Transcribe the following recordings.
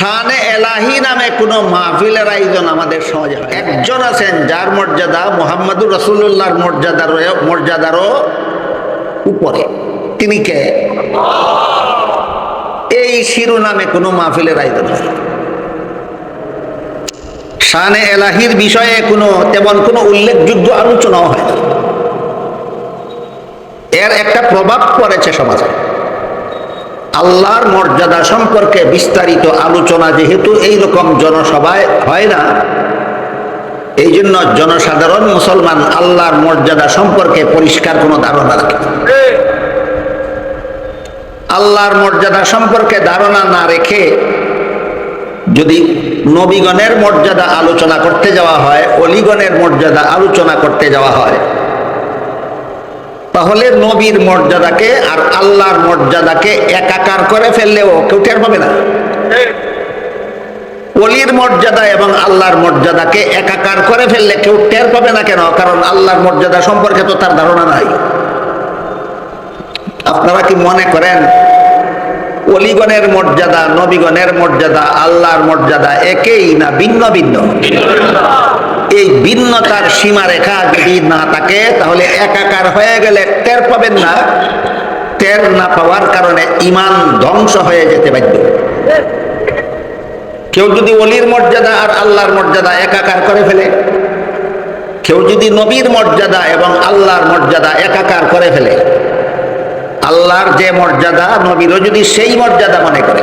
শানে এলাহি নামে কোনো মাহফিলের আয়োজন আমাদের সমাজে হয় একজন আছেন যার মর্যাদা মোহাম্মদুর রসুল্লাহর মর্যাদার মর্যাদারও উপরে। তিনি কে? এই শিরোনামে কোনো মাহফিলের আয়োজন হয় শানে এলাহির বিষয়ে কোনো, তেমন কোনো উল্লেখযোগ্য আলোচনাও হয় এর একটা প্রভাব পড়েছে সমাজে। আল্লাহর মর্যাদা সম্পর্কে বিস্তারিত আলোচনা যেহেতু এই রকম জনসভায় হয় না এই জন্য জনসাধারণ মুসলমান আল্লাহর মর্যাদা সম্পর্কে পরিষ্কার কোনো ধারণা রাখে আল্লাহর মর্যাদা সম্পর্কে ধারণা না রেখে যদি নবীগণের মর্যাদা আলোচনা করতে যাওয়া হয়, অলিগণের মর্যাদা আলোচনা করতে যাওয়া হয় তাহলে নবীর মর্যাদাকে আর আল্লাহর মর্যাদাকে একাকার করে ফেললেও কেউ টের পাবে না। অলির মর্যাদা এবং আল্লাহর মর্যাদাকে একাকার করে ফেললে কেউ টের পাবে না কেন? কারণ আল্লাহর মর্যাদা সম্পর্কে তো তার ধারণা নাই। আপনারা কি মনে করেন অলিগণের মর্যাদা, নবীগণের মর্যাদা, আল্লাহর মর্যাদা একেই না ভিন্ন ভিন্ন? এই ভিন্নতার সীমারেখা যদি না থাকে, তাহলে একাকার হয়ে গেলে টের পাবেন না। টের না পাওয়ার কারণে ইমান ধ্বংস হয়ে যেতে বাধ্য। কেউ যদি অলির মর্যাদা আর আল্লাহর মর্যাদা একাকার করে ফেলে, কেউ যদি নবীর মর্যাদা এবং আল্লাহর মর্যাদা একাকার করে ফেলে, আল্লাহর যে মর্যাদা নবীরও যদি সেই মর্যাদা মনে করে।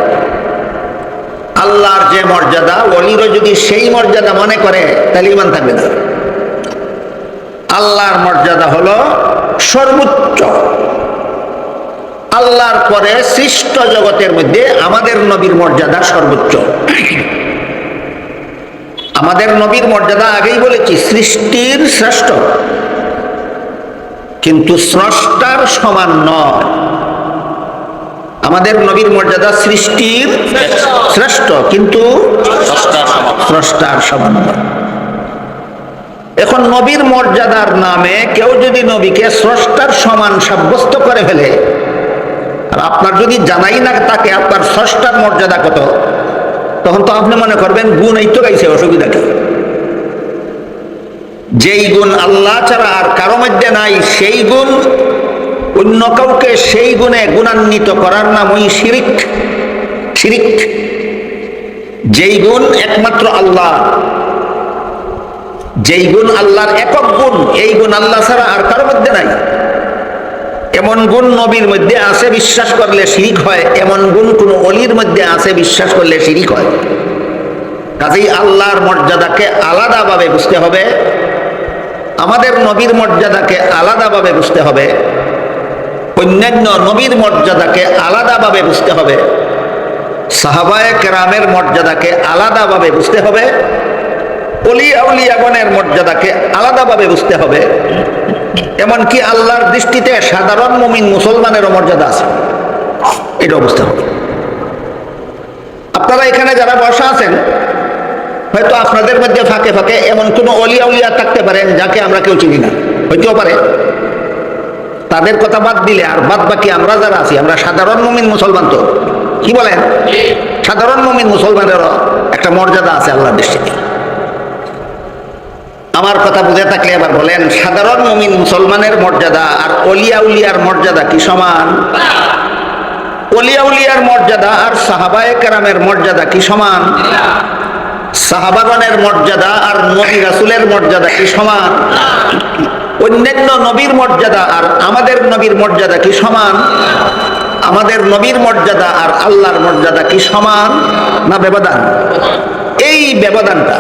আল্লাহর যে মর্যাদা অলিরও যদি সেই মর্যাদা মনে করে, তাহলে ইমান থাকবে না। আল্লাহর মর্যাদা হলো সর্বোচ্চ। আল্লাহর পরে সৃষ্ট জগতের মধ্যে আমাদের নবীর মর্যাদা সর্বোচ্চ। আমাদের নবীর মর্যাদা আগেই বলেছি, সৃষ্টির শ্রেষ্ঠ। কিন্তু স্রষ্টার সমান নয়। আমাদের নবীর মর্যাদা সৃষ্টির শ্রেষ্ঠ, কিন্তু এখন নবীর মর্যাদার নামে কেউ যদি নবীকে স্রষ্টার সমান সাব্যস্ত করে ফেলে, আর আপনার যদি জানাই না তাকে আপনার স্রষ্টার মর্যাদা কত, তখন তো আপনি মনে করবেন গুণ এই তো গাইছে, অসুবিধা কি? যেই গুণ আল্লাহ ছাড়া আর কারও মধ্যে নাই, সেই গুণ অন্য কাউকে সেই গুণে গুণান্বিত করার নামই শিরিক। শিরিক। যেই গুণ একমাত্র আল্লাহ। যেই গুণ আল্লাহর একক গুণ, এই গুণ আল্লাহ ছাড়া আর কারও মধ্যে নাই। এমন গুণ নবীর মধ্যে আছে, বিশ্বাস করলে শিরিক হয়। এমন গুণ কোন অলির মধ্যে আছে, বিশ্বাস করলে শিরিক হয়। কাজেই আল্লাহর মর্যাদাকে আলাদাভাবে বুঝতে হবে। আমাদের নবীর মর্যাদাকে আলাদাভাবে বুঝতে হবে। অন্যান্য নবীর মর্যাদাকে আলাদাভাবে বুঝতে হবে। সাহাবায় কেরামের মর্যাদাকে আলাদাভাবে বুঝতে হবে। অলিয়া উলিয়াগণের মর্যাদাকে আলাদাভাবে বুঝতে হবে। এমনকি আল্লাহর দৃষ্টিতে সাধারণ মুমিন মুসলমানেরও মর্যাদা আছে। এটা বুঝতে হবে। আপনারা এখানে যারা বসা আছেন, হয়তো আপনাদের মধ্যে ফাঁকে ফাঁকে এমন কোনো অলিয়া উলিয়া থাকতে পারেন যাকে আমরা কেউ চিনি না। হইতেও পারে। তাদের কথা বাদ দিলে আর বাদ বাকি আমরা যারা আছি, আমরা সাধারণ মুমিন মুসলমান তো। কি বলেন? সাধারণ মুমিন মুসলমানেরও একটা মর্যাদা আছে আল্লাহর দৃষ্টিতে। আমার কথা বুঝে থাকলে এবার বলেন, সাধারণ মুমিন মুসলমানের মর্যাদা আর অলিয়া উলিয়ার মর্যাদা কি সমান? অলিয়া উলিয়ার মর্যাদা আর সাহাবায়ে কেরামের মর্যাদা কি সমান? সাহাবাগণের মর্যাদা আর নবী রাসুলের মর্যাদা কি সমান? অন্যান্য নবীর মর্যাদা আর আমাদের নবীর মর্যাদা কি সমান? আমাদের নবীর মর্যাদা আর আল্লাহর মর্যাদা কি সমান না ব্যবধান? এই ব্যবধানটা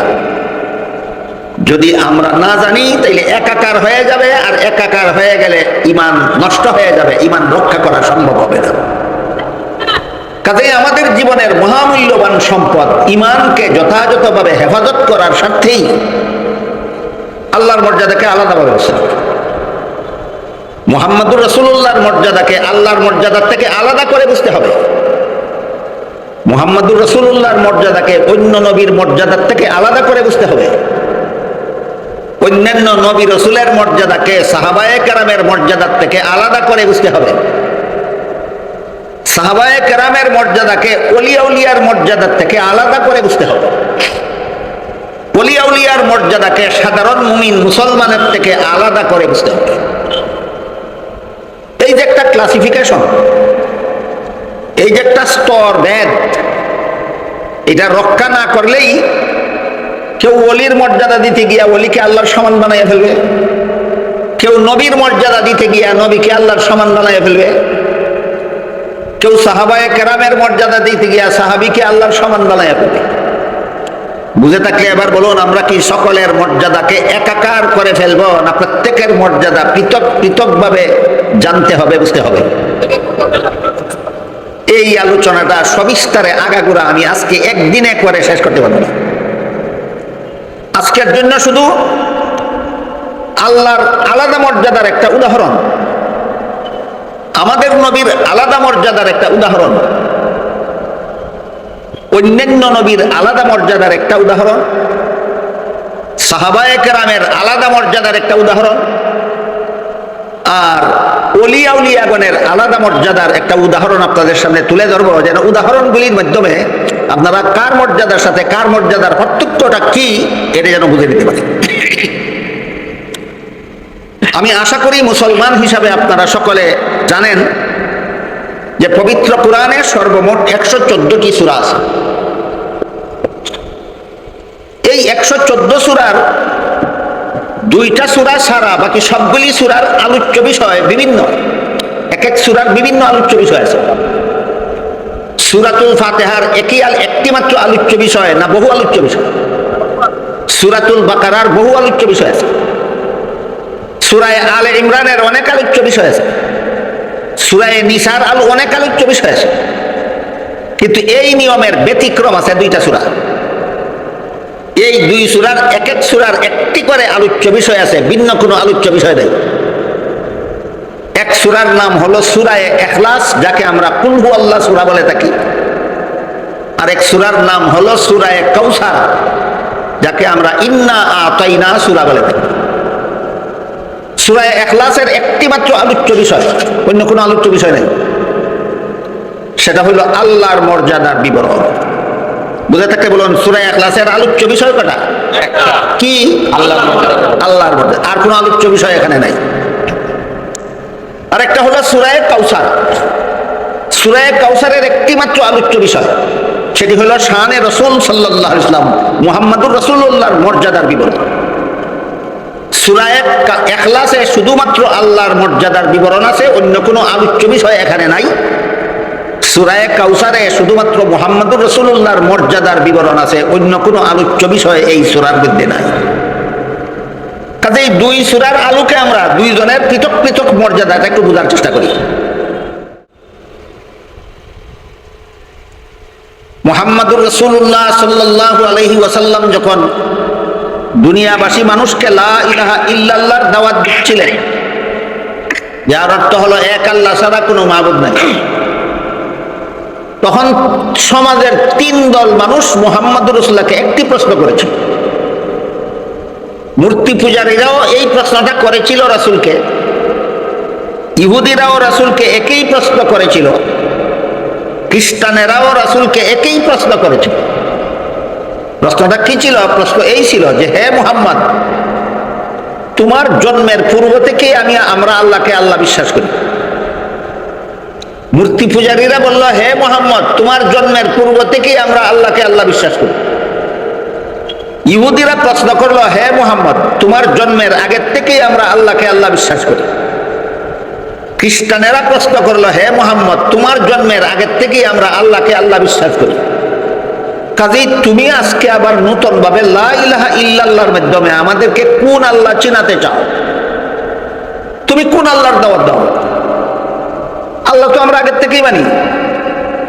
যদি আমরা না জানি, তাইলে একাকার হয়ে যাবে আর একাকার হয়ে গেলে ইমান নষ্ট হয়ে যাবে, ইমান রক্ষা করা সম্ভব হবে না। কাজেই আমাদের জীবনের মহামূল্যবান সম্পদ ইমানকে যথাযথভাবে হেফাজত করার স্বার্থেই আল্লাহর মর্যাদাকে আলাদাভাবে বুঝতে হবে মোহাম্মদুর রসুল্লাহর মর্যাদাকে আল্লাহর মর্যাদার থেকে আলাদা করে বুঝতে হবে। মোহাম্মদুর রসুল্লাহর মর্যাদাকে অন্য নবীর মর্যাদার থেকে আলাদা করে বুঝতে হবে। অন্যান্য নবী রসুলের মর্যাদাকে সাহাবায়ে কারামের মর্যাদার থেকে আলাদা করে বুঝতে হবে। সাহাবায়ে কেরামের মর্যাদাকে অলিয়া উলিয়ার মর্যাদার থেকে আলাদা করে বুঝতে হবে। অলিয়া উলিয়ার মর্যাদাকে সাধারণ মুমিন মুসলমানের থেকে আলাদা করে বুঝতে হবে। এই যে একটা ক্লাসিফিকেশন এই যে একটা স্তর ভেদ এটা রক্ষা না করলেই কেউ অলির মর্যাদা দিতে গিয়া অলিকে আল্লাহর সমান বানাইয়া ফেলবে। কেউ নবীর মর্যাদা দিতে গিয়া নবীকে আল্লাহর সমান বানাইয়া ফেলবে। কেউ সাহাবায় কেরামের মর্যাদা দিতে গিয়া সাহাবিকে আল্লাহর সমান বানাইয়া ফেলবে। বুঝে থাকলে এবার বলুন, আমরা কি সকলের মর্যাদাকে একাকার করে ফেলব? না প্রত্যেকের মর্যাদা পৃথক, পৃথকভাবে জানতে হবে, বুঝতে হবে? এই আলোচনাটা সবিস্তারে আগাগোড়া আমি আজকে একদিনে করে শেষ করতে পারব না। আজকের জন্য শুধু আল্লাহর আলাদা মর্যাদার একটা উদাহরণ। আমাদের নবীর আলাদা মর্যাদার একটা উদাহরণ। অন্যান্য নবীর আলাদা মর্যাদার একটা উদাহরণ, সাহাবায়ে কেরামের আলাদা মর্যাদার একটা উদাহরণ, আর অলিয়া উলিয়াগণের আলাদা মর্যাদার একটা উদাহরণ আপনাদের সামনে তুলে ধরবো, যেন উদাহরণগুলির মাধ্যমে আপনারা কার মর্যাদার সাথে কার মর্যাদার পার্থক্যটা কি, এটা যেন বুঝে নিতে পারেন আমি আশা করি মুসলমান হিসাবে আপনারা সকলে জানেন যে পবিত্র কোরআনে সর্বমোট একশো চোদ্দটি সুরা আছে। এই একশো চোদ্দ সুরার দুইটা সুরা ছাড়া বাকি সবগুলি সুরার আলোচ্য বিষয় বিভিন্ন। এক এক সুরার বিভিন্ন আলোচ্য বিষয় আছে। সুরাতুল ফাতেহার একই আল একটি মাত্র আলোচ্য বিষয় না বহু আলোচ্য বিষয়। সুরাতুল বাকারার বহু আলোচ্য বিষয় আছে। সুরায় আলে ইমরানের অনেক আলোচ্য বিষয় আছে। সুরায় নিসার আলো অনেক আলোচ্য বিষয় আছে। কিন্তু এই নিয়মের ব্যতিক্রম আছে দুইটা সুরা। এই দুই সুরার এক এক সুরার একটি করে আলোচ্য বিষয় আছে, ভিন্ন কোনো আলোচ্য বিষয় নেই। এক সুরার নাম হলো সুরায় এখলাস, যাকে আমরা কুলহু আল্লাহ সুরা বলে থাকি। আর এক সুরার নাম হলো সুরায় কৌসার যাকে আমরা ইন্না আতাইনা সুরা বলে থাকি। সুরায় এখলাসের একটি মাত্র আলোচ্য বিষয় অন্য কোনো আলোচ্য বিষয় নেই। সেটা হলো আল্লাহর মর্যাদার বিবরণ। বুঝে থাকতে বলুন সুরায় এখলাসের আলোচ্য বিষয় কটা? কি? আল্লাহর মর্যাদা। আল্লাহর মর্যাদা। আর কোনো আলোচ্য বিষয় এখানে নাই। আরেকটা হলো সুরায় কাউসার সুরায় কাউসারের একটি মাত্র আলোচ্য বিষয় সেটি হলো শাহানে রসুল সাল্লাহ ইসলাম মুহাম্মাদুর রসুল্লাহর মর্যাদার বিবরণ। সুরায় এখলাসে শুধুমাত্র আল্লাহর মর্যাদার বিবরণ আছে, অন্য কোনো আলোচ্য বিষয় এখানে নাই। সুরায় কাউসারে শুধুমাত্র মোহাম্মদুর রসুল্লাহর মর্যাদার বিবরণ আছে, অন্য কোনো আলোচ্য বিষয় এই সুরার মধ্যে নাই। কাজেই দুই সুরার আলোকে আমরা দুইজনের পৃথক পৃথক মর্যাদাটা একটু বোঝার চেষ্টা করি। মোহাম্মদুর রসুল্লাহ সাল্লাহ আলহি ওয়াসাল্লাম যখন দুনিয়াবাসী মানুষকে লা ইলাহা ইল্লাল্লাহর দাওয়াত দিচ্ছিলেন। যার অর্থ হলো, এক আল্লাহ ছাড়া কোনো মাবুদ নাই। তখন সমাজের তিন দল মানুষ মোহাম্মদ রসুল্লাহকে একটি প্রশ্ন করেছিল। মূর্তি পূজারীরাও এই প্রশ্নটা করেছিল রাসুলকে। ইহুদিরাও রাসুলকে একই প্রশ্ন করেছিল। খ্রিস্টানেরাও রাসুলকে একই প্রশ্ন করেছিল। প্রশ্নটা কি ছিল? প্রশ্ন এই ছিল যে, হে মুহাম্মদ, তোমার জন্মের পূর্ব থেকেই আমি, আমরা আল্লাহকে আল্লাহ বিশ্বাস করি। মূর্তি পূজারীরা বলল, হে মোহাম্মদ, তোমার জন্মের পূর্ব থেকেই আমরা আল্লাহকে আল্লাহ বিশ্বাস করি। ইহুদিরা প্রশ্ন করল, হে মোহাম্মদ, তোমার জন্মের আগের থেকেই আমরা আল্লাহকে আল্লাহ বিশ্বাস করি। খ্রিস্টানেরা প্রশ্ন করল, হে মোহাম্মদ, তোমার জন্মের আগের থেকেই আমরা আল্লাহকে আল্লাহ বিশ্বাস করি। কাজেই তুমি আজকে আবার নতুন ভাবে লা ইলাহা ইল্লাল্লাহর মাধ্যমে আমাদেরকে কোন আল্লাহ চিনাতে চাও? তুমি কোন আল্লাহর দাওয়াত দাও? আল্লাহ তো আমরা আগের থেকেই মানি।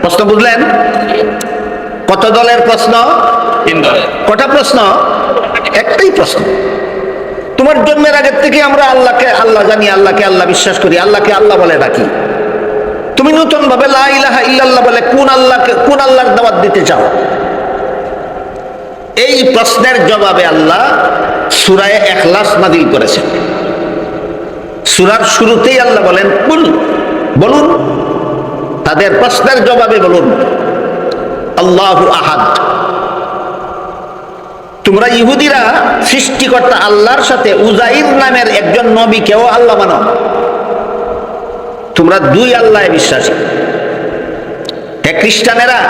প্রশ্ন বুঝলেন? কত দলের প্রশ্ন? কটা প্রশ্ন? একটাই প্রশ্ন। তোমার জন্মের আগের থেকে আমরা আল্লাহকে আল্লাহ জানি আল্লাহকে আল্লাহ বিশ্বাস করি আল্লাহকে আল্লাহ বলে ডাকি। তুমি নতুন ভাবে লা ইলাহা ইল্লাল্লাহ বলে কোন আল্লাহকে কোন আল্লাহর দাওয়াত দিতে চাও? এই প্রশ্নের জবাবে আল্লাহ সুরায় এখলাস নাদিল করেছেন। সুরার শুরুতেই আল্লাহ বলেন, কুল বলুন। তাদের প্রশ্নের জবাবে বলুন, আল্লাহ আহাদ তোমরা ইহুদিরা সৃষ্টিকর্তা আল্লাহর সাথে উজাইর নামের একজন নবীকেও আল্লাহ মানো। তোমরা দুই আল্লাহ বিশ্বাসী। খ্রিস্টানেরা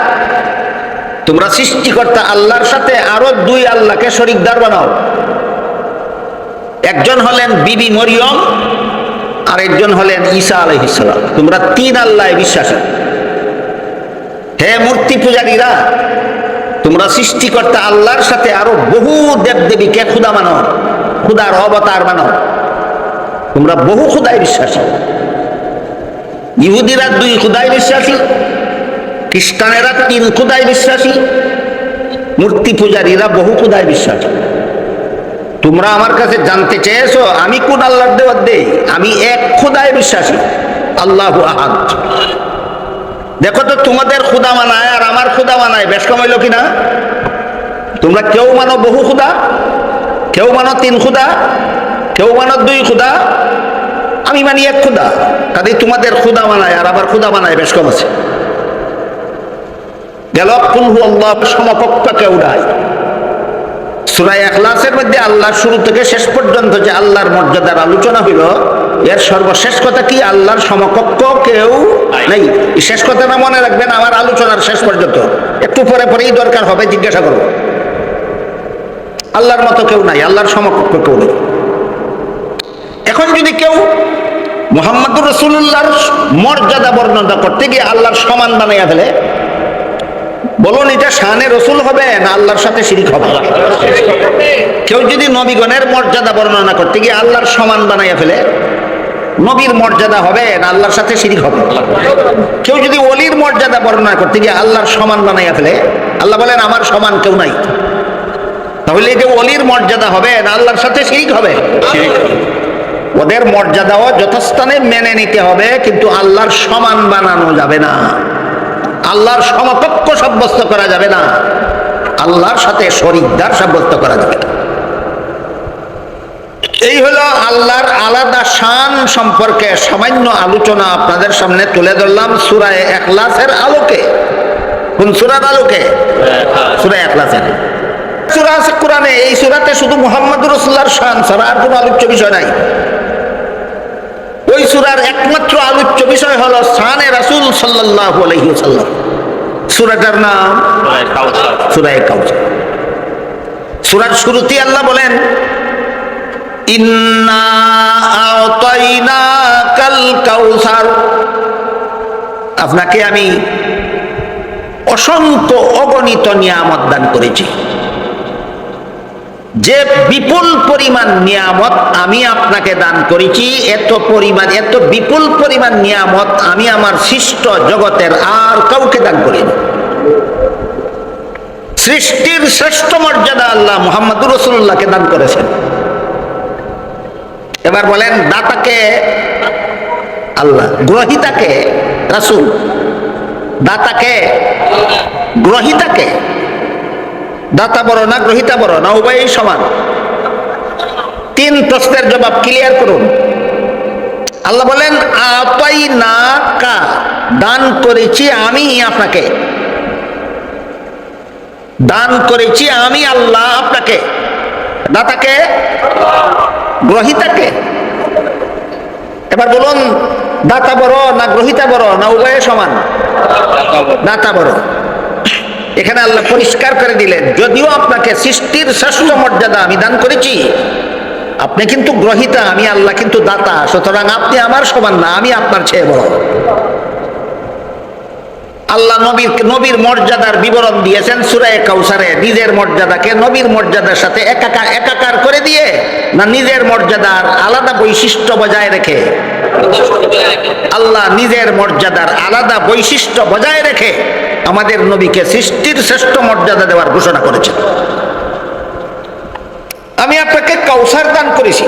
তোমরা সৃষ্টিকর্তা আল্লাহর সাথে আরও দুই আল্লাহকে শরিকদার বানাও। একজন হলেন বিবি মরিয়ম আর একজন হলেন ঈসা আলহিসাম তোমরা তিন আল্লাহ বিশ্বাসী। হে মূর্তি পূজারীরা, তোমরা সৃষ্টিকর্তা আল্লাহর সাথে আরও বহু দেবদেবীকে খুদা মানো খুদার অবতার মানো তোমরা বহু ক্ষুদায় বিশ্বাসী। ইহুদিরা দুই ক্ষুদায় বিশ্বাসী খ্রিস্টানেরা তিন খুদায় বিশ্বাসী। মূর্তি পূজারীরা বহু খুদায় বিশ্বাসী। তোমরা আমার কাছে জানতে চেয়েছো, আমি কোন আল্লাহর দেওয়ার দেই? আমি এক খুদায় বিশ্বাসী। আল্লাহ আহাদ। দেখো তো, তোমাদের খুদা মানায় আর আমার খুদা মানায়, বেশ কম হইল কিনা? তোমরা কেউ মানো বহু খুদা? কেউ মানো তিন খুদা? কেউ মানো দুই খুদা? আমি মানি এক খুদা। কাজে তোমাদের খুদা মানায় আর আবার খুদা মানায় বেশ কম আছে। গেল কুলহু আল্লাহ সমকক্ষ কেউ নাই সুরাই এখলাসের মধ্যে আল্লাহর শুরু থেকে শেষ পর্যন্ত যে আল্লাহর মর্যাদার আলোচনা হইল, এর সর্বশেষ কথা কি? আল্লাহর সমকক্ষ কেউ নেই। শেষ কথাটা মনে রাখবেন, আমার আলোচনার শেষ পর্যন্ত। একটু পরে পরেই দরকার হবে, জিজ্ঞাসা করব আল্লাহর মতো কেউ নাই, আল্লাহর সমকক্ষ কেউ নেই। এখন যদি কেউ মোহাম্মদুর রসুল্লাহর মর্যাদা বর্ণনা করতে গিয়ে আল্লাহর সমান বানাইয়া ফেলে বলুন এটা শানে রসুল হবে না আল্লাহর সাথে শিরিক হবে? কেউ যদি নবীগণের মর্যাদা বর্ণনা করতে গিয়ে আল্লাহর সমান বানাইয়া ফেলে নবীর মর্যাদা হবে না আল্লাহর সাথে শিরিক হবে? কেউ যদি অলির মর্যাদা বর্ণনা করতে গিয়ে আল্লাহর সমান বানাইয়া ফেলে আল্লাহ বলেন আমার সমান কেউ নাই। তাহলে এটা অলির মর্যাদা হবে না আল্লাহর সাথে শিরিক হবে। ওদের মর্যাদাও যথাস্থানে মেনে নিতে হবে কিন্তু আল্লাহর সমান বানানো যাবে না। আল্লাহর সমকক্ষ সাব্যস্ত করা যাবে না। আল্লাহর সাথে শরিকদার সাব্যস্ত করা যাবে না। এই হলো আল্লাহর আলাদা শান সম্পর্কে সামান্য আলোচনা আপনাদের সামনে তুলে ধরলাম সুরায় এখলাসের আলোকে। কোন সুরার আলোকে? সুরায় এখলাসের। সুরা কোরআনে, এই সুরাতে শুধু মোহাম্মদ রসুল্লাহর শান ছাড়া আর কোনো আলোচ্য বিষয় নাই। ওই সুরার একমাত্র আলোচ্য বিষয় হলো শানে রাসুল সাল্লাহ আলহিউসাল্লাম সুরাটার নাম সুরায় কাউসার। সুরার শুরুতে আল্লাহ বলেন আপনাকে আমি অসংখ্য অগণিত নিয়ামত দান করেছি। যে বিপুল পরিমাণ নিয়ামত আমি আপনাকে দান করেছি, এত পরিমাণ, এত বিপুল পরিমাণ নিয়ামত আমি আমার সৃষ্ট জগতের আর কাউকে দান করিনি। সৃষ্টির শ্রেষ্ঠ মর্যাদা আল্লাহ মোহাম্মদুর রসুল্লাহকে দান করেছেন। এবার বলেন, দাতাকে, আল্লাহ, গ্রহিতাকে, রাসুল, দাতাকে, গ্রহিতাকে দাতা বড় না গ্রহিতা বড় না উভয়ই সমান। তিন প্রশ্নের জবাব ক্লিয়ার করুন। আল্লাহ বলেন আপাই না কা দান করেছি আমি আপনাকে। দান করেছি আমি আল্লাহ আপনাকে। দাতাকে? গ্রহিতাকে। এবার বলুন দাতা বড় না গ্রহিতা বড় না উভয়ে সমান? দাতা বড়। এখানে আল্লাহ পরিষ্কার করে দিলেন, যদিও আপনাকে সৃষ্টির শ্রেষ্ঠ মর্যাদা আমি দান করেছি, আপনি কিন্তু গ্রহিতা, আমি আল্লাহ কিন্তু দাতা, সুতরাং আপনি আমার সমান না, আমি আপনার চেয়ে বড়। আল্লাহ নবীর নবীর মর্যাদার বিবরণ দিয়েছেন সুরায় কাউসারে নিজের মর্যাদাকে নবীর মর্যাদার সাথে একাকার একাকার করে দিয়ে না নিজের মর্যাদার আলাদা বৈশিষ্ট্য বজায় রেখে? আল্লাহ নিজের মর্যাদার আলাদা বৈশিষ্ট্য বজায় রেখে আমাদের নবীকে সৃষ্টির শ্রেষ্ঠ মর্যাদা দেওয়ার ঘোষণা করেছেন। আমি আপনাকে কাউসার দান করেছি।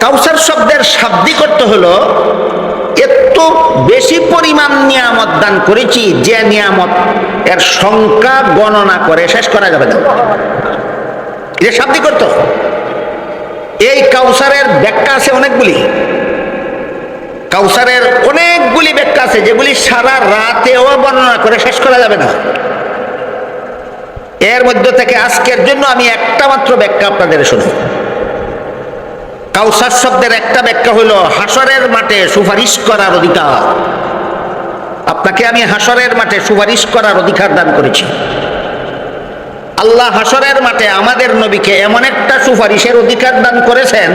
কাউসার শব্দের শাব্দিক অর্থ হলো এত বেশি পরিমাণ নিয়ামত দান করেছি, যে নিয়ামত এর সংখ্যা গণনা করে শেষ করা যাবে না। এটা শাব্দিক অর্থ। এই কাউসারের ব্যাখ্যা আছে অনেকগুলি। কাউসারের অনেকগুলি ব্যাখ্যা আছে, যেগুলি সারা রাতেও বর্ণনা করে শেষ করা যাবে না। এর মধ্য থেকে আজকের জন্য আমি একটা মাত্র ব্যাখ্যা আপনাদের শুনি কাউসার শব্দের একটা ব্যাখ্যা হলো, হাসরের মাঠে সুপারিশ করার অধিকার। আপনাকে আমি হাসরের মাঠে সুপারিশ করার অধিকার দান করেছি। আল্লাহ হাসরের মাঠে আমাদের নবীকে এমন একটা সুপারিশের অধিকার দান করেছেন,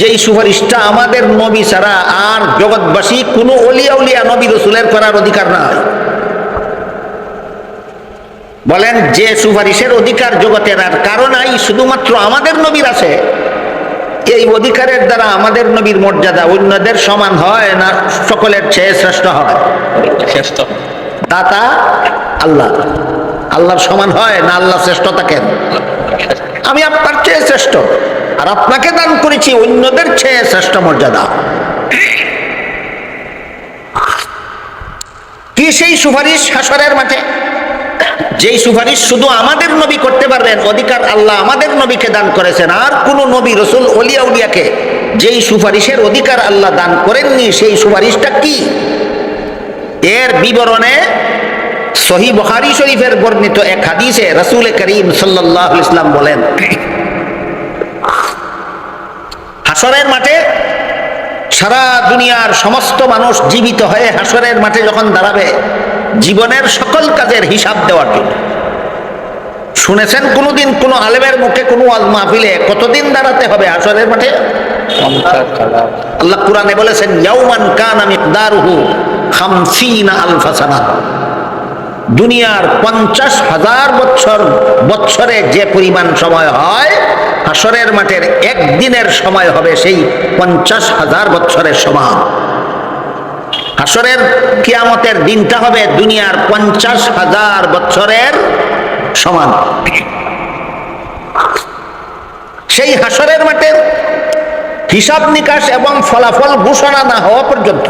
যেই সুপারিশটা আমাদের নবী ছাড়া আর জগৎবাসী, কোনো অলিয়া উলিয়া নবী রসুলের করার অধিকার নাই। বলেন, যে সুপারিশের অধিকার জগতের আর কারণ নাই, শুধুমাত্র আমাদের নবীর আছে। এই অধিকারের দ্বারা আমাদের নবীর মর্যাদা অন্যদের সমান হয় না সকলের চেয়ে শ্রেষ্ঠ হয়? শ্রেষ্ঠ। দাতা আল্লাহ। আল্লাহর সমান হয় না আল্লাহ শ্রেষ্ঠ থাকেন? আমি আপনার চেয়ে শ্রেষ্ঠ আর আপনাকে দান করেছি অন্যদের চেয়ে শ্রেষ্ঠ মর্যাদা। কি সেই সুপারিশ হাসরের মাঠে? যেই সুপারিশ শুধু আমাদের নবী করতে পারবেন অধিকার আল্লাহ আমাদের নবীকে দান করেছেন। আর কোন নবী, রসুল অলিয়া উলিয়াকে যেই সুপারিশের অধিকার আল্লাহ দান করেননি, সেই সুপারিশটা কি? এর বিবরণে সহি বখারি শরীফের বর্ণিত এক হাদিসে রসুল করিম সাল্লাহ ইসলাম বলেন, হাসরের মাঠে সারা দুনিয়ার সমস্ত মানুষ জীবিত হয়ে হাসরের মাঠে যখন দাঁড়াবে জীবনের সকল কাজের হিসাব দেওয়ার জন্য। শুনেছেন কোনোদিন কোনো আলেমের মুখে কোনো মাহফিলে কতদিন দাঁড়াতে হবে হাসরের মাঠে? আল্লাহ কোরআনে বলেছেন ইয়াউমান কানা মিকদারুহু খামসিনা আলফা সানা। দুনিয়ার পঞ্চাশ হাজার বছর বছরে যে পরিমাণ সময় হয় হাসরের মাঠের একদিনের সময় হবে সেই পঞ্চাশ হাজার বছরের সমান। হাসরের কিয়ামতের দিনটা হবে দুনিয়ার পঞ্চাশ হাজার বছরের সমান। সেই হাসরের মাঠের হিসাব নিকাশ এবং ফলাফল ঘোষণা না হওয়া পর্যন্ত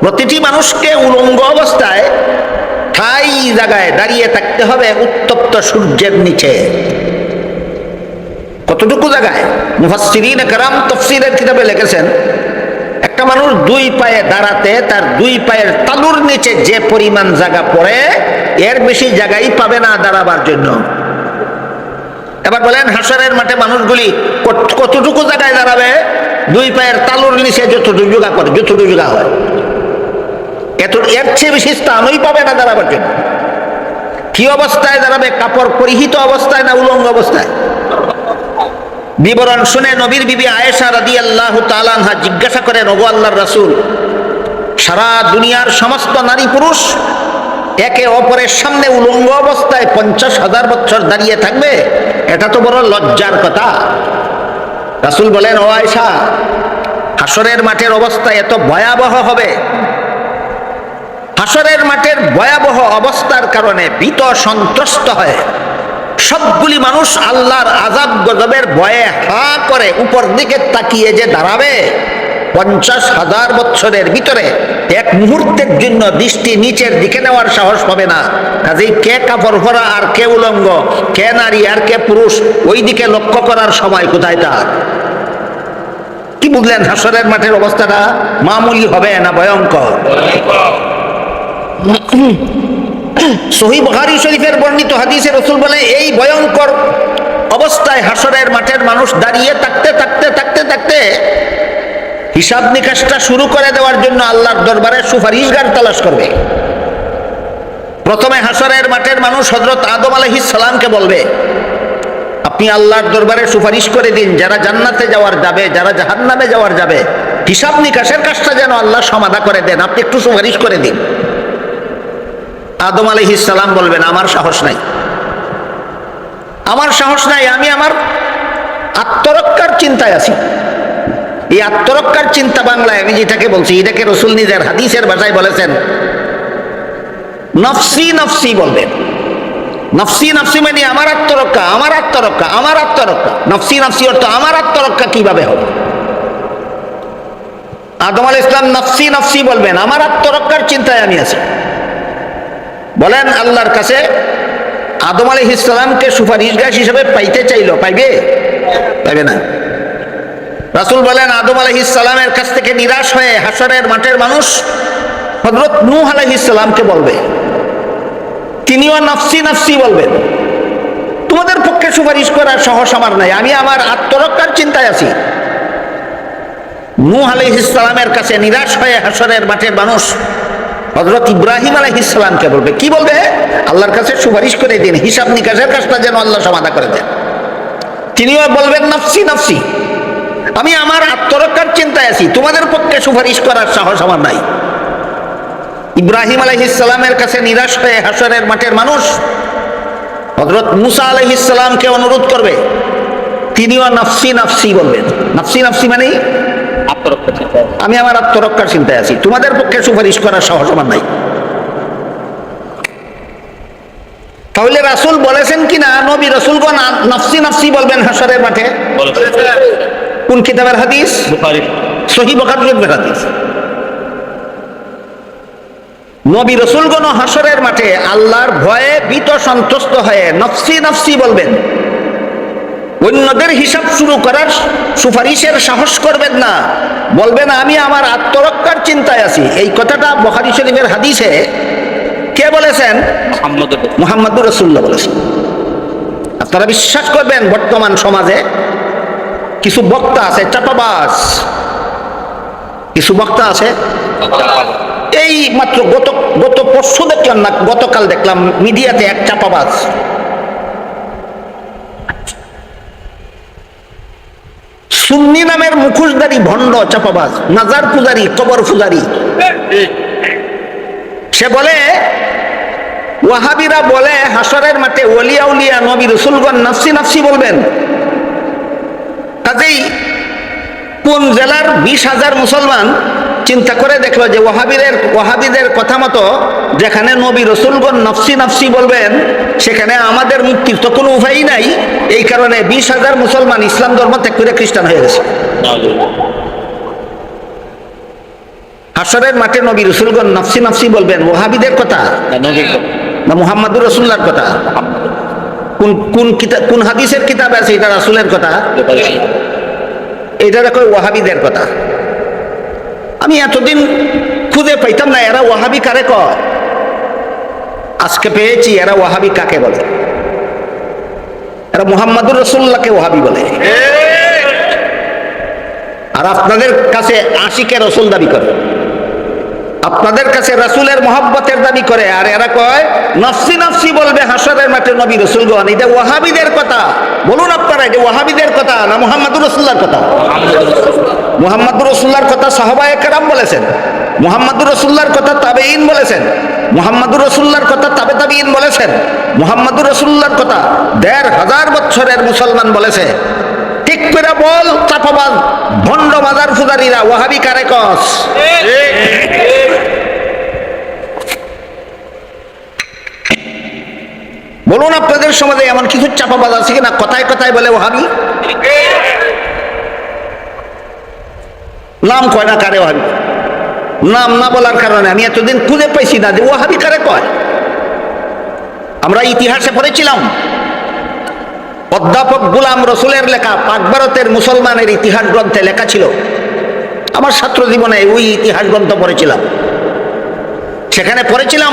প্রতিটি মানুষকে উলঙ্গ অবস্থায় ঠাই জায়গায় দাঁড়িয়ে থাকতে হবে উত্তপ্ত সূর্যের নিচে। কতটুকু জায়গায়? মুফাসসিরিন কারাম তফসিরের কিতাবে লিখেছেন একটা মানুষ দুই পায়ে দাঁড়াতে, তার দুই পায়ের তালুর নিচে যে পরিমাণ জায়গা পড়ে, এর বেশি জায়গাই পাবে না দাঁড়াবার জন্য। এবার বলেন, হাসরের মাঠে মানুষগুলি কত- কতটুকু জায়গায় দাঁড়াবে? দুই পায়ের তালুর নিচে যতটুকু যোগা করে যতটুকু যোগা হয়। এত, এর চেয়ে বেশি স্থানই পাবে না দাঁড়াবার জন্য। কি অবস্থায় দাঁড়াবে? কাপড় পরিহিত অবস্থায় না উলঙ্গ অবস্থায়? বিবরণ শুনে নবীর বিবি আয়েশা রাদি আল্লাহ তালানহা জিজ্ঞাসা করেন, ওগো আল্লাহর রাসূল, সারা দুনিয়ার সমস্ত নারী পুরুষ একে অপরের সামনে উলঙ্গ অবস্থায় পঞ্চাশ হাজার বছর দাঁড়িয়ে থাকবে? এটা তো বড় লজ্জার কথা। রাসূল বলেন, ও আয়েশা হাসরের মাঠের অবস্থা এত ভয়াবহ হবে। হাসরের মাঠের ভয়াবহ অবস্থার কারণে ভীত সন্ত্রস্ত হয়। সবগুলি মানুষ আল্লাহর আজাব গজবের ভয়ে হা করে উপর দিকে তাকিয়ে যে দাঁড়াবে। পঞ্চাশ হাজার বছরের ভিতরে এক মুহূর্তের জন্য দৃষ্টি নিচের দিকে নেওয়ার সাহস পাবে না। কাজেই কে কাপড় ভরা আর কে উলঙ্গ কে নারী আর কে পুরুষ ওই দিকে লক্ষ্য করার সময় কোথায় তার? কি বুঝলেন হাসরের মাঠের অবস্থাটা? মামুলি হবে না ভয়ঙ্কর। সহি বহারি শরীফের বর্ণিত হাদিসে রসুল বলে, এই ভয়ঙ্কর অবস্থায় হাসরের মাঠের মানুষ দাঁড়িয়ে থাকতে থাকতে থাকতে থাকতে হিসাব নিকাশটা শুরু করে দেওয়ার জন্য আল্লাহর দরবারে সুপারিশগার তালাশ করবে। প্রথমে হাসরের মাঠের মানুষ হজরত আদম আলহিস সালামকে বলবে, আপনি আল্লাহর দরবারে সুপারিশ করে দিন, যারা জান্নাতে যাওয়ার যাবে, যারা জাহান্নামে যাওয়ার যাবে, হিসাব নিকাশের কাজটা যেন আল্লাহ সমাধা করে দেন, আপনি একটু সুপারিশ করে দিন। আদম আলহিস সালাম বলবেন, আমার সাহস নাই। আমার সাহস নাই, আমি আমার আত্মরক্ষার চিন্তায় আছি। এই আত্মরক্ষার চিন্তা বাংলায় আমি যেটাকে বলছি, এটাকে রসুল নিজের হাদিসের ভাষায় বলেছেন, নফসি নফসি বলবেন। নফসি নফসি মানে আমার আত্মরক্ষা আমার আত্মরক্ষা আমার আত্মরক্ষা। নফসি নফসি অর্থ আমার আত্মরক্ষা কীভাবে হবে? আদম আল ইসলাম নফসি নফসি বলবেন, আমার আত্মরক্ষার চিন্তায় আমি আছি। বলেন, আল্লাহর কাছে আদম আলী ইসলামকে সুপারিশ গাছ হিসেবে পাইতে চাইলো, পাইবে? পাইবে না। রাসুল বলেন, আদম আলাইহিস সালামের কাছ থেকে নিরাশ হয়ে হাসরের মাঠের মানুষ হযরত নূহ আলাইহিস ইসলামকে বলবে, তিনিও নাফসি নাফসি বলবেন, তোমাদের পক্ষে সুপারিশ করার সাহস আমার নাই, আমি আমার আত্মরক্ষার চিন্তায় আছি। নূহ আলাইহিস সালামের কাছে নিরাশ হয়ে হাসরের মাঠের মানুষ হজরত ইব্রাহিম আলাইহিসসালামকে বলবে, কি বলবে? আল্লাহর কাছে সুপারিশ করে দিন, হিসাব নিকাশের কাজটা যেন আল্লাহ সমাধা করে দেন। তিনিও বলবেন, নাফসি নাফসি, আমি আমার আত্মরক্ষার চিন্তায় আছি, তোমাদের পক্ষে সুপারিশ করার সাহস আমার নাই। ইব্রাহিম আলাইহিসসালামের কাছে নিরাশ হয়ে হাসরের মাঠের মানুষ হজরত মুসা আলাইহিসসালামকে অনুরোধ করবে, তিনিও নাফসি নাফসি বলবেন। নাফসি নাফসি চিন্তা আমি আমার আত্মরক্ষার চিন্তায় আছি। তোমাদের পক্ষে সুপারিশ করার সাহস আমার নাই। তাহলে রাসূল বলেছেন কি না? নবী রসুলগণ নফসি নফসি বলবেন হাসরের মাঠে। কোন কিতাবের হাদিস? সহি বখার হাদিস। নবী রসুলগণ হাসরের মাঠে আল্লাহর ভয়ে ভীত সন্তুষ্ট হয়ে নফসি নফসি বলবেন। অন্যদের হিসাব শুরু করার সুপারিশের সাহস করবেন না। বলবেন আমি আমার আত্মরক্ষার চিন্তায় আছি। এই কথাটা বখারি শরীফের হাদিসে কে বলেছেন? মোহাম্মদ মোহাম্মদুর রসুল্লাহ বলেছেন। আপনারা বিশ্বাস করবেন বর্তমান সমাজে কিছু বক্তা আছে চাপাবাস কিছু বক্তা আছে এই মাত্র গত গত পরশু দেখলাম না গতকাল দেখলাম মিডিয়াতে এক চাপাবাজ। সুন্নি নামের মুখোশদারি ভণ্ড চাপাবাজ, নাজার পূজারি, কবর পূজারি। সে বলে, ওয়াহাবিরা বলে হাসরের মাঠে ওলিয়া উলিয়া নবী রসুলগণ নাফসি নাফসি বলবেন। কাজেই কোন জেলার বিশ হাজার মুসলমান চিন্তা করে দেখল যে ওয়াহাবিদের ওয়াহাবিদের কথা মতো যেখানে নবী রসুলগণ নফসি নফসি বলবেন সেখানে আমাদের মুক্তির তো কোনো উপায়ই নাই। এই কারণে বিশ হাজার মুসলমান ইসলাম ধর্ম ত্যাগ করে খ্রিস্টান হয়ে গেছে। হাসরের মাঠে নবী রসুলগণ নফসি নফসি বলবেন ওয়াহাবিদের কথা না মুহাম্মাদুর রসুল্লার কথা? কোন কোন কিতাব কোন হাদিসের কিতাব আছে এটা রাসুলের কথা? এটা দেখো ওয়াহাবিদের কথা। আমি এতদিন খুঁজে পাইতাম না, এরা ওয়াহাবি কারে কয়? আজকে পেয়েছি, এরা ওয়াহাবি কাকে বলে? এরা মুহাম্মাদুর রসুল্লাহকে ওয়াহাবি বলে। আর আপনাদের কাছে আশিকে রসুল দাবি করে। আপনাদের কাছে রাসুলের মহব্বতের দাবি করে, আর এরা কয়, নফসি নফসি বলবে, হাসরের মাঠে নবী রসুল রসুলগণ। এটা ওয়াহাবিদের কথা। বলুন আপনারা, এটা ওয়াহাবিদের কথা না মোহাম্মদুর রসুল্লার কথা? মোহাম্মদুর রসুল্লার কথা সাহবায়ে কেরাম বলেছেন, মোহাম্মদুর রসুল্লার কথা তাবেইন বলেছেন, মোহাম্মদুর রসুল্লার কথা তাবে তাবিইন বলেছেন, মোহাম্মদুর রসুল্লার কথা দেড় হাজার বছরের মুসলমান বলেছে। ঠিক করে বল, চাপাবাজ, ভণ্ড মাজার ফুজারিরা ওয়াহাবি কারে কস? বলুন আপনাদের সমাজে এমন কিছু চাপাবাজ আছে কিনা? কথায় কথায় বলে ওহাবি নাম কয় না কারে ওহাবি নাম না বলার কারণে আমি এতদিন খুঁজে পাইছি না যে ওহাবি কারে কয়। আমরা ইতিহাসে পড়েছিলাম, অধ্যাপক গুলাম রসুলের লেখা পাক ভারতের মুসলমানের ইতিহাস গ্রন্থে লেখা ছিল। আমার ছাত্র জীবনে ওই ইতিহাস গ্রন্থ পড়েছিলাম। সেখানে পড়েছিলাম,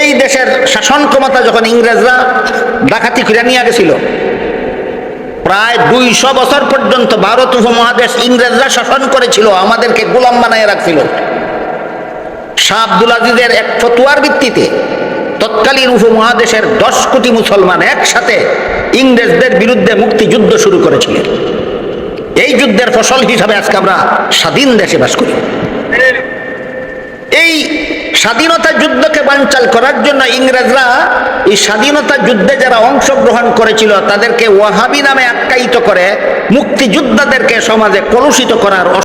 এই দেশের শাসন ক্ষমতা যখন ইংরেজরা ডাকাতি করে নিয়ে গেছিল প্রায় দুইশো বছর পর্যন্ত ভারত উপমহাদেশ ইংরেজরা শাসন করেছিল, আমাদেরকে গোলাম বানায় রাখছিল। শাহ আব্দুল আজিজের এক ফতুয়ার ভিত্তিতে তৎকালীন উপমহাদেশের দশ কোটি মুসলমান একসাথে ইংরেজদের বিরুদ্ধে মুক্তিযুদ্ধ শুরু করেছিলেন। এই যুদ্ধের ফসল হিসাবে আজকে আমরা স্বাধীন দেশে বাস করি। এই স্বাধীনতা যুদ্ধকে বানচাল করার জন্য ইংরেজরা এই স্বাধীনতা যুদ্ধে যারা অংশগ্রহণ করেছিল, তাদেরকে ওয়াহাবি নামে আখ্যায়িত করে মুক্তিযোদ্ধাদেরকে সমাজে কলুষিত করার